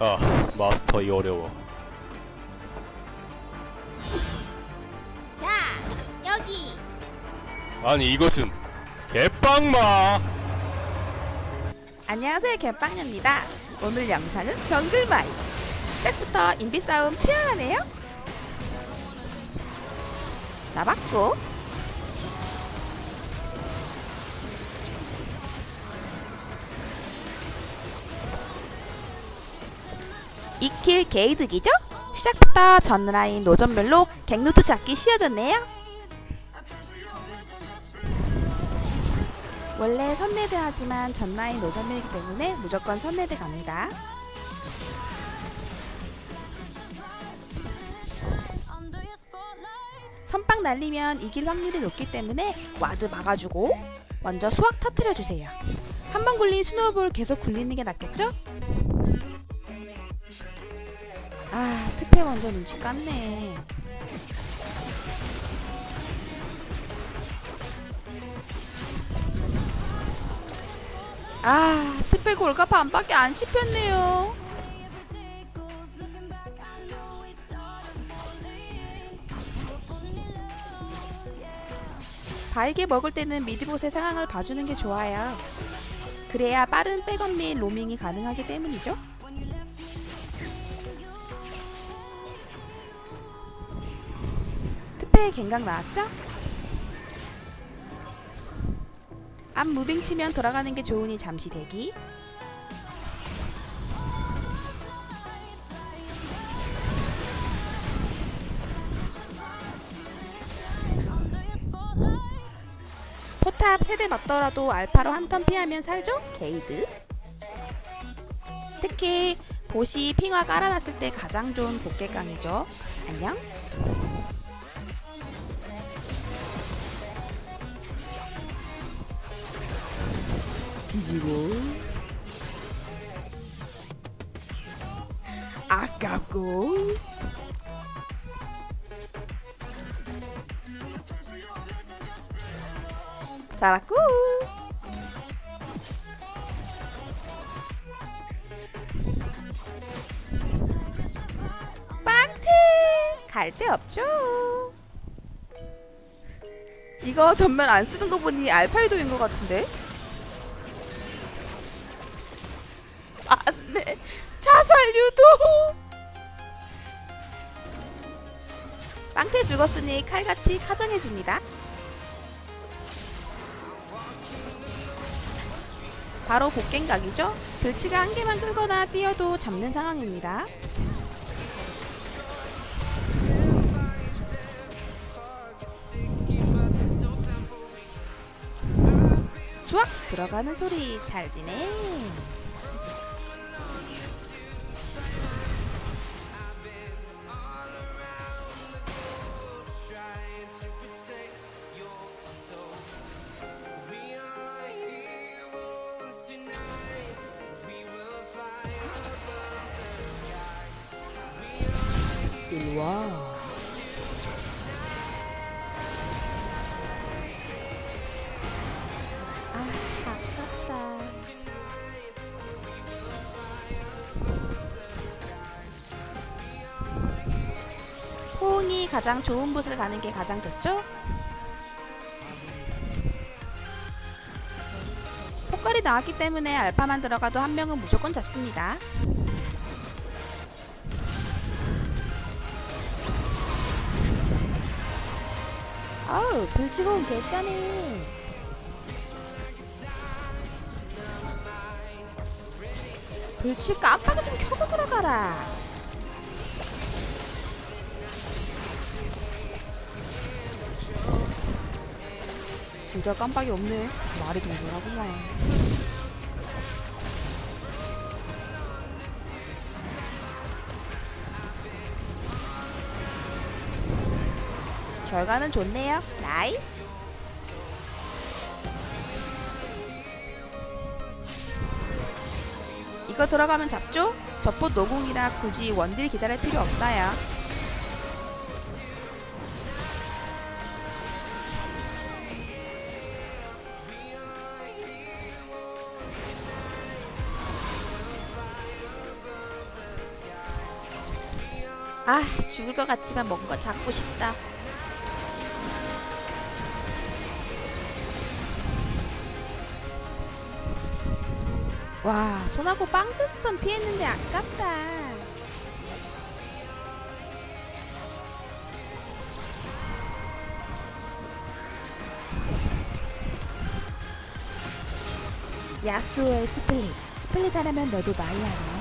아 마스터 이 어려워. 자, 여기. 아니 이것은 개빵마! 안녕하세요 개빵녀입니다. 오늘 영상은 정글마이. 시작부터 인비 싸움 치열하네요. 잡았고 이킬 게이득이죠? 시작부터 전 라인 노전별로 갱루트 잡기 쉬워졌네요 원래 선레드 하지만 전 라인 노점이기 때문에 무조건 선레드 갑니다. 선빵 날리면 이길 확률이 높기 때문에 와드 막아주고 먼저 수학 터트려 주세요. 한 번 굴린 스노우볼 계속 굴리는 게 낫겠죠? 아, 특패 먼저 눈치 깠네. 아, 특패 골카 반밖에 안 씹혔네요. 바이게 먹을 때는 미드봇의 상황을 봐주는 게 좋아요. 그래야 빠른 백업 및 로밍이 가능하기 때문이죠. 특패의 갱각 나왔죠? 앞 무빙 치면 돌아가는 게 좋으니 잠시 대기. 포탑 세대 맞더라도 알파로 한 턴 피하면 살죠? 게이드. 특히 보시 핑화 깔아놨을 때 가장 좋은 복개깡이죠. 안녕. 뒤지고. 아깝고. 살았고. 빵태 갈데 없죠. 이거 전면 안 쓰는 거 보니 알파이도인 것 같은데 빵태 죽었으니 칼같이 카정해줍니다. 바로 복갱각이죠? 불치가 한 개만 끌거나 뛰어도 잡는 상황입니다. 수학 들어가는 소리 잘 지내 와 아 아깝다 호응이 가장 좋은 곳을 가는 게 가장 좋죠? 폭발이 나왔기 때문에 알파만 들어가도 한 명은 무조건 잡습니다. 아우 불치고는 개짜네. 불치 깜빡이 좀 켜고 들어가라. 진짜 깜빡이 없네. 말이 동돌하구만 결과는 좋네요. 나이스. 이거 들어가면 잡죠? 저포 노공이라 굳이 원딜 기다릴 필요 없어요. 아 죽을 것 같지만 뭔가 잡고 싶다. 와 손하고 빵테스턴 피했는데 아깝다. 야스오의 스플릿 스플릿 하려면 너도 많이 알아.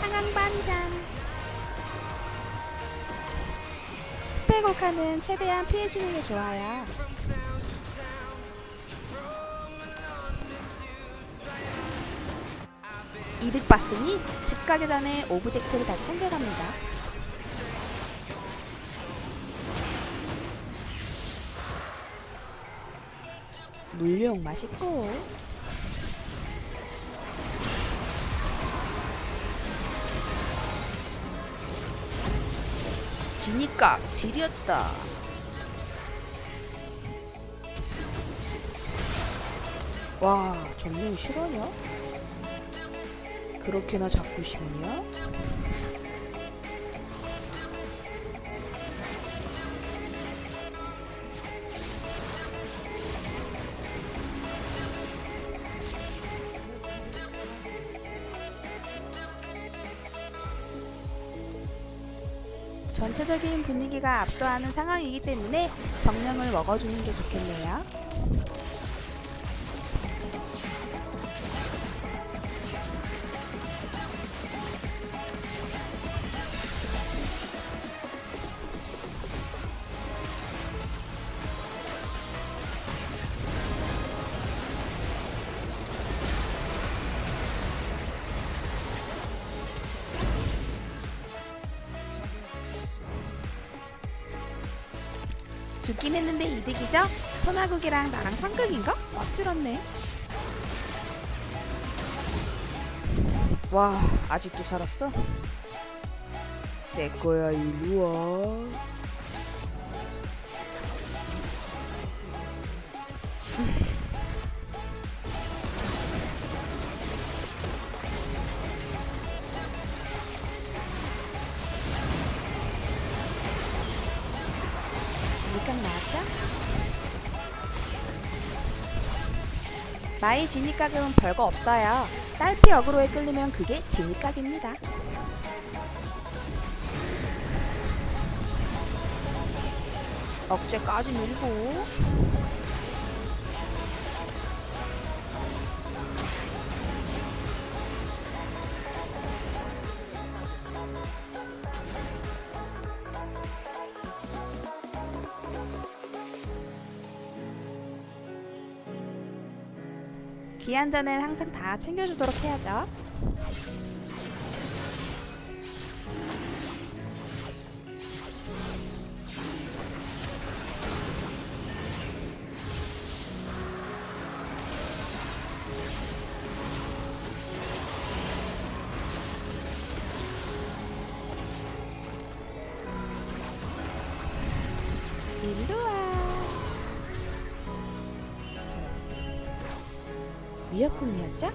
상황 반전 스페골카는 최대한 피해주는 게 좋아요. 이득 봤으니 집 가기 전에 오브젝트를 다 챙겨갑니다. 물용 맛있고 지니까 지렸다. 와, 정말 실화냐? 그렇게나 잡고 싶냐? 전체적인 분위기가 압도하는 상황이기 때문에 정령을 먹어주는 게 좋겠네요. 죽긴 했는데 이득이죠? 소나국이랑 나랑 상극인가? 꽉줄었네 와 아직도 살았어? 내 거야 일로 와 지니깍 나왔죠? 마이 지니깍은 별거 없어요. 딸피 어그로에 끌리면 그게 지니깍입니다. 억제까지 밀고 기한 전엔 항상 다 챙겨주도록 해야죠. 일로 와. 미역국이었죠?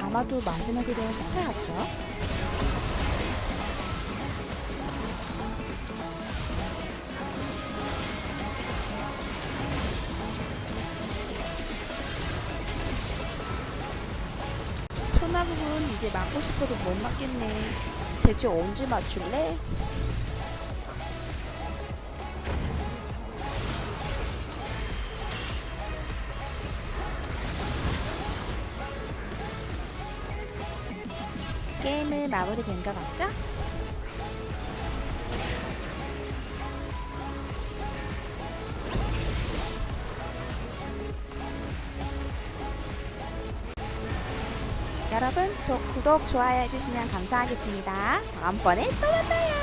아마도 마지막에 대한 같죠? 소나국은 이제 맞고 싶어도 못 맞겠네. 대체 언제 맞출래? 게임은 마무리된 것 같죠? 여러분, 저 구독, 좋아요 해주시면 감사하겠습니다. 다음번에 또 만나요!